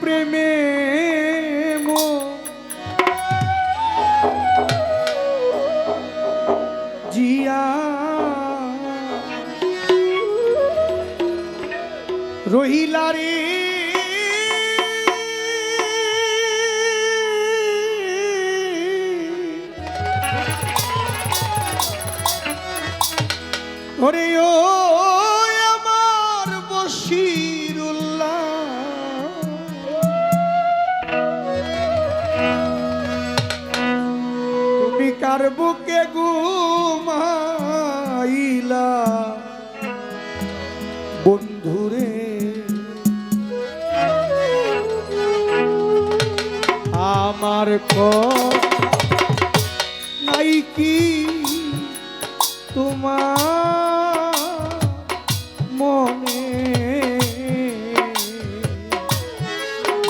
প্রেমে জিয়া। রহিলা রে। ওরে ও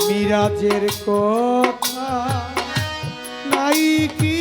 মিরাজের কথা নাই কি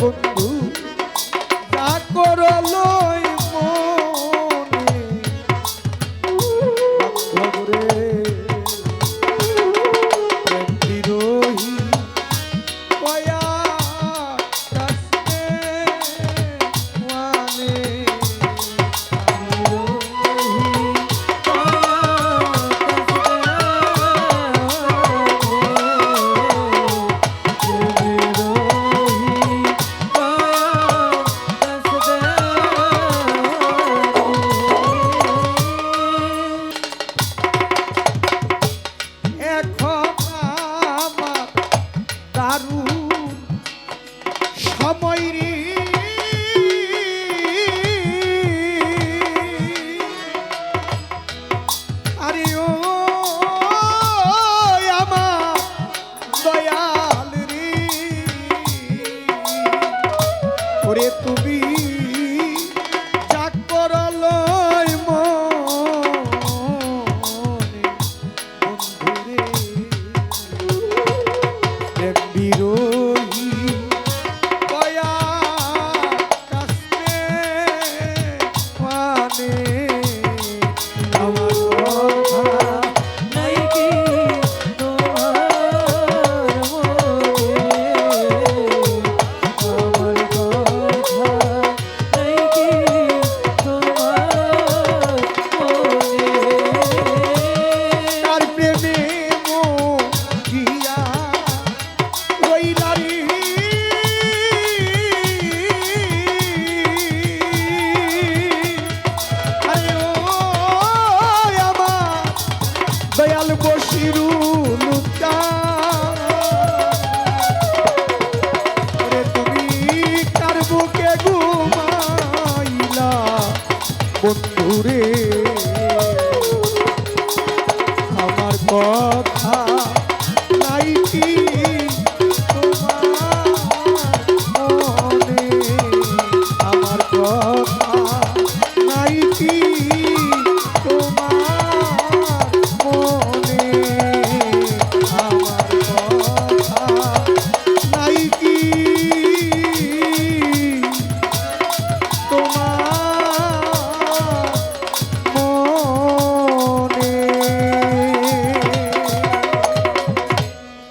বন্ধু যা করলই